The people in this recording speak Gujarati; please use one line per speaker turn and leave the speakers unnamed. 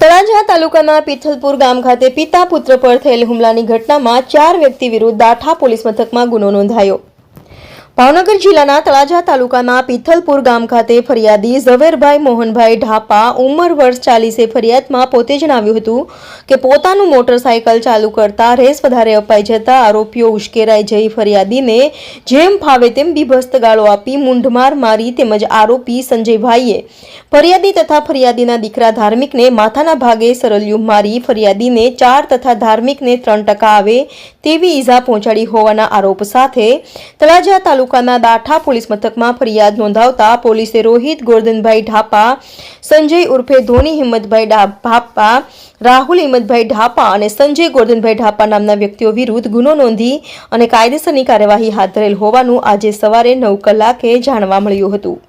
તળાજા તાલુકાના પિથલપુર ગામ ખાતે પિતા પુત્ર પર થયેલ હુમલાની ઘટનામાં ચાર વ્યક્તિ વિરુદ્ધ દાઠા પોલીસ મથકમાં ગુનો નોંધાયો. ભાવનગર જિલ્લાના તળાજા તાલુકાના પિથલપુર ગામ ખાતે ફરિયાદી ઝવેરભાઈ મોહનભાઈ ઢાપા ઉંમર વર્ષ ચાલીસે ફરિયાદમાં પોતે જણાવ્યું હતું કે પોતાનું મોટરસાયકલ ચાલુ કરતા રેસ વધારે અપાઈ જતા આરોપીઓ ઉશ્કેરાઈ જઈ ફરિયાદીને જેમ ફાવે તેમ બીભસ્ત ગાળો આપી મૂંઢમાર મારી તેમજ આરોપી સંજયભાઈએ ફરિયાદી તથા ફરિયાદીના દીકરા ધાર્મિકને માથાના ભાગે સરલિયું મારી ફરિયાદીને ચાર તથા ધાર્મિકને ત્રણ ટકા આવે તેવી ઈજા પહોંચાડી હોવાના આરોપ સાથે તળાજા તાલુકાના દાઠા પોલીસ મથકમાં ફરિયાદ નોંધાવતા પોલીસે રોહિત, ગોરધનભાઈ ઢાપા, સંજય ઉર્ફે ધોની, હિંમતભાઈ ઢાપા, રાહુલ, હિંમતભાઈ ઢાપા અને સંજય, ગોરધનભાઈ ઢાપા નામના વ્યક્તિઓ વિરુદ્ધ ગુનો નોંધી અને કાયદેસરની કાર્યવાહી હાથ ધરેલ હોવાનું આજે સવારે નવ કલાકે જાણવા મળ્યું હતું.